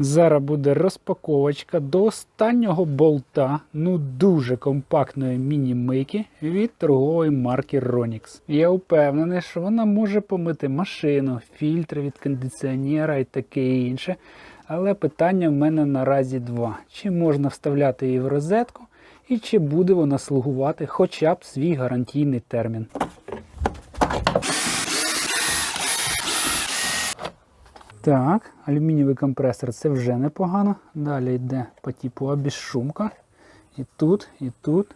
Зараз буде розпаковочка до останнього болта, ну дуже компактної міні-мийки від торгової марки Ronix. Я впевнений, що вона може помити машину, фільтри від кондиціонера і таке інше. Але питання в мене наразі два: чи можна вставляти її в розетку, і чи буде вона слугувати хоча б свій гарантійний термін. Так, алюмінієвий компресор це вже непогано. Далі йде по типу обезшумка. І тут, і тут.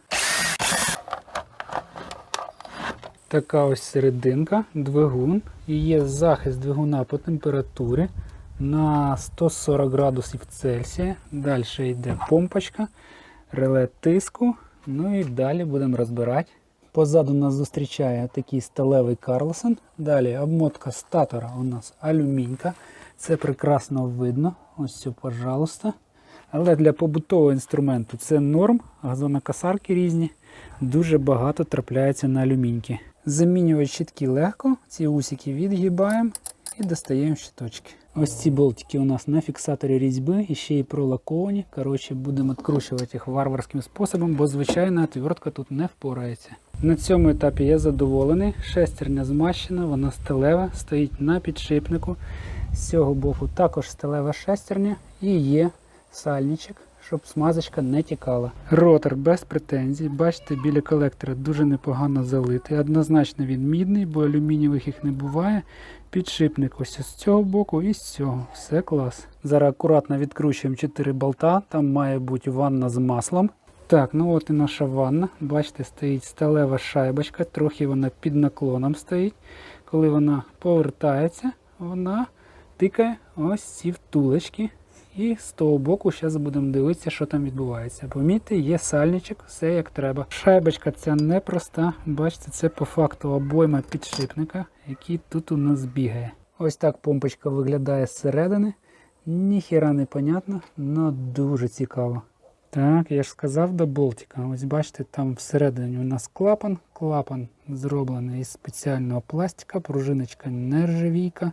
Така ось серединка, двигун. І є захист двигуна по температурі на 140 градусів Цельсія. Далі йде помпочка, реле тиску. Ну і далі будемо розбирати. Позаду нас зустрічає такий сталевий Карлсон. Далі обмотка статора у нас алюмінька. Це прекрасно видно. Ось все, пожалуйста. Але для побутового інструменту це норм, газонокосарки різні. Дуже багато трапляється на алюміньки. Замінювати щітки легко, ці усики відгибаємо і достаємо щиточки. Ось ці болтики у нас на фіксаторі різьби і ще й пролаковані. Коротше, будемо відкручувати їх варварським способом, бо звичайна отвертка тут не впорається. На цьому етапі я задоволений. Шестерня змащена, вона сталева, стоїть на підшипнику. З цього боку також сталева шестерня і є сальничок, щоб смазочка не тікала. Ротор без претензій. Бачите, біля колектора дуже непогано залитий. Однозначно він мідний, бо алюмінієвих їх не буває. Підшипник ось з цього боку і з цього. Все клас. Зараз акуратно відкручуємо 4 болта. Там має бути ванна з маслом. Так, ну от і наша ванна. Бачите, стоїть сталева шайбочка, трохи вона під наклоном стоїть. Коли вона повертається, вона тикає ось ці втулочки. І з того боку зараз будемо дивитися, що там відбувається. Помітьте, є сальничок, все як треба. Шайбочка ця непроста. Бачите, це по факту обойма підшипника, який тут у нас бігає. Ось так помпочка виглядає зсередини. Ніхіра не понятно, але дуже цікаво. Так, я ж сказав до болтика. Ось бачите, там всередині у нас клапан. Клапан зроблений із спеціального пластика, пружиночка нержавійка.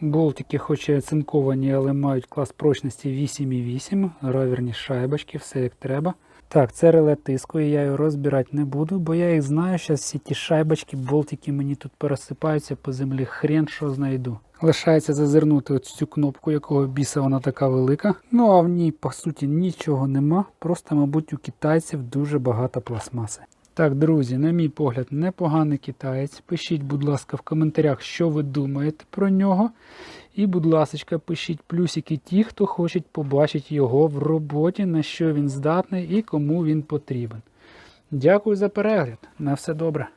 Болтики хоч і оцинковані, але мають клас прочності 8,8, раверні шайбочки, все як треба. Так, це реле тиску, і я його розбирати не буду, бо я їх знаю, зараз всі ті шайбочки, болтики мені тут пересипаються по землі, хрен що знайду. Лишається зазирнути ось цю кнопку, якого біса вона така велика. Ну а в ній, по суті, нічого нема. Просто, мабуть, у китайців дуже багато пластмаси. Так, друзі, на мій погляд, непоганий китаєць. Пишіть, будь ласка, в коментарях, що ви думаєте про нього. І, будь ласка, пишіть плюсики ті, хто хоче побачити його в роботі, на що він здатний і кому він потрібен. Дякую за перегляд. На все добре.